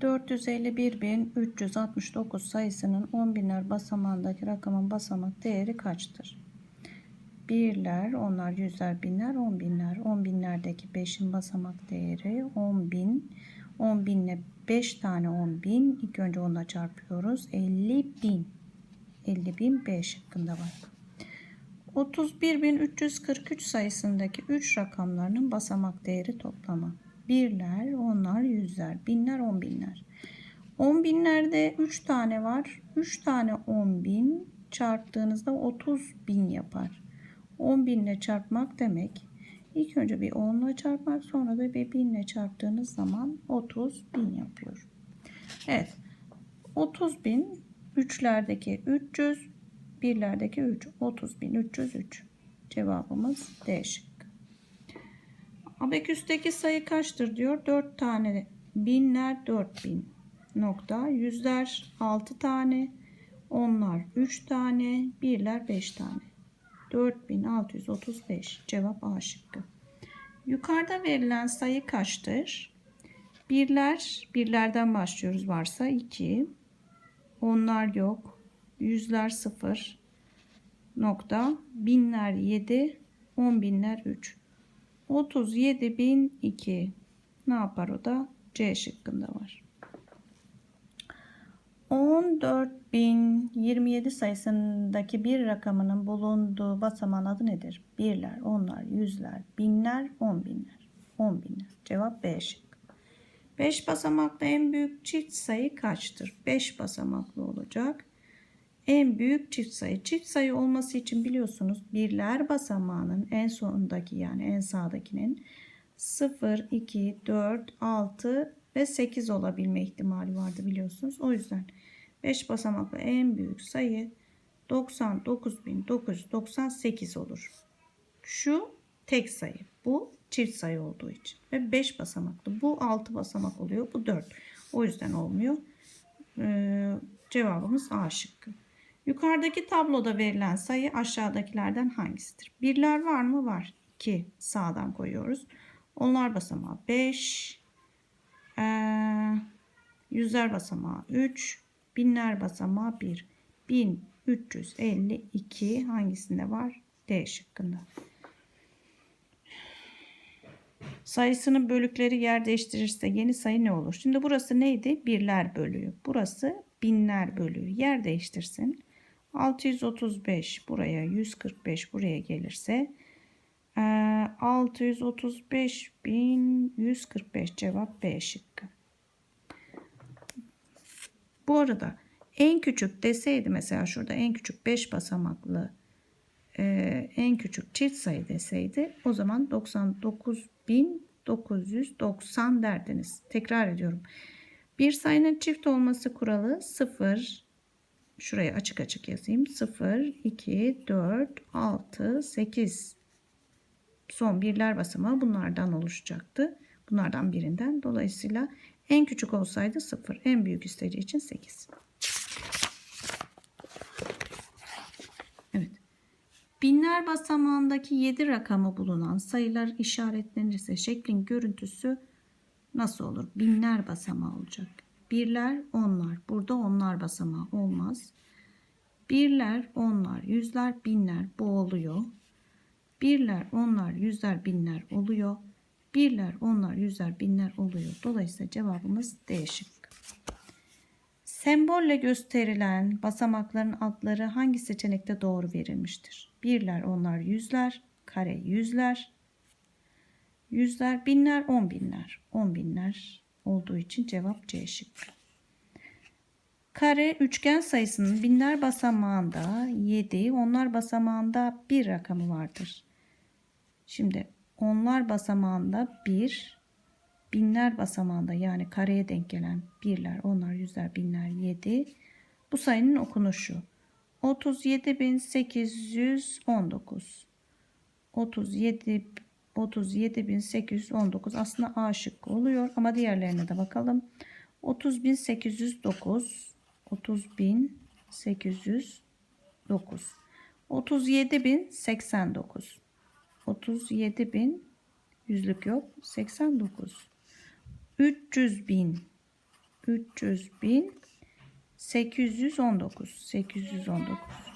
451.369 sayısının 10 binler basamağındaki rakamın basamak değeri kaçtır? Birler, onlar yüzler, binler, on binler. On binlerdeki 5'in basamak değeri 10 bin. 10 binle 5 tane 10 bin. İlk önce onunla çarpıyoruz. 50 bin. 50 bin B şıkkında var. 31.343 sayısındaki 3 rakamlarının basamak değeri toplamı. Birler, onlar, yüzler, binler, on binler. On binlerde 3 tane var. 3 tane 10 bin çarptığınızda 30 bin yapar. 10 binle çarpmak demek. İlk önce bir 10 ile çarpmak sonra da bir 1000 ile çarptığınız zaman 30 bin yapıyor. Evet. 30 bin 3'lerdeki 300 birlerdeki 3 30 bin 303 cevabımız D. Abeküsteki sayı kaçtır diyor. 4 tane binler 4000 nokta yüzler 6 tane onlar 3 tane birler 5 tane 4635 cevap A şıkkı. Yukarıda verilen sayı kaçtır? Birler, birlerden başlıyoruz varsa 2. Onlar yok. Yüzler 0. Nokta. Binler 7. On binler 3. 37 bin 2. Ne yapar o da? C şıkkında var. 14.027 sayısındaki bir rakamının bulunduğu basamağın adı nedir? Birler, onlar, yüzler, binler, on binler. On binler. Cevap B şıkkı. 5 basamaklı en büyük çift sayı kaçtır? 5 basamaklı olacak. En büyük çift sayı. Çift sayı olması için biliyorsunuz birler basamağının en sonundaki yani en sağdakinin 0, 2, 4, 6 ve 8 olabilme ihtimali vardı biliyorsunuz. O yüzden 5 basamaklı en büyük sayı 99.998 olur. Şu tek sayı. Bu çift sayı olduğu için. Ve 5 basamaklı. Bu 6 basamak oluyor. Bu 4. O yüzden olmuyor. Ee, cevabımız A şıkkı. Yukarıdaki tabloda verilen sayı aşağıdakilerden hangisidir? Birler var mı? Var. 2 sağdan koyuyoruz. Onlar basamağı 5. Ee, yüzler basamağı 3. Binler basamağı 1. 1352 hangisinde var? D şıkkında. Sayısının bölükleri yer değiştirirse yeni sayı ne olur? Şimdi burası neydi? Birler bölüğü. Burası binler bölüğü. Yer değiştirsin. 635 buraya 145 buraya gelirse 635 1145 cevap B şıkkı. Bu arada en küçük deseydi mesela şurada en küçük 5 basamaklı e, en küçük çift sayı deseydi o zaman 99.990 derdiniz. Tekrar ediyorum. Bir sayının çift olması kuralı 0 şuraya açık açık yazayım. 0 2 4 6 8 son birler basamağı bunlardan oluşacaktı. Bunlardan birinden. Dolayısıyla en küçük olsaydı 0. En büyük istediği için 8. Evet. Binler basamağındaki 7 rakamı bulunan sayılar işaretlenirse şeklin görüntüsü nasıl olur? Binler basamağı olacak. Birler, onlar. Burada onlar basamağı olmaz. Birler, onlar, yüzler, binler bu oluyor. Birler, onlar, yüzler, binler oluyor. Birler, onlar, yüzler, binler oluyor. Dolayısıyla cevabımız D şıkkı. Sembolle gösterilen basamakların adları hangi seçenekte doğru verilmiştir? Birler, onlar, yüzler, kare, yüzler, yüzler, binler, on binler. On binler olduğu için cevap C şıkkı. Kare üçgen sayısının binler basamağında 7, onlar basamağında 1 rakamı vardır. Şimdi onlar basamağında 1, binler basamağında yani kareye denk gelen birler, onlar, yüzler, binler, 7. Bu sayının okunuşu 37.819. 37 37.819 aslında A şıkkı oluyor ama diğerlerine de bakalım. 30.809 30.809 37.089 37.000 yüzlük yok 89 300 bin 300 bin 819 819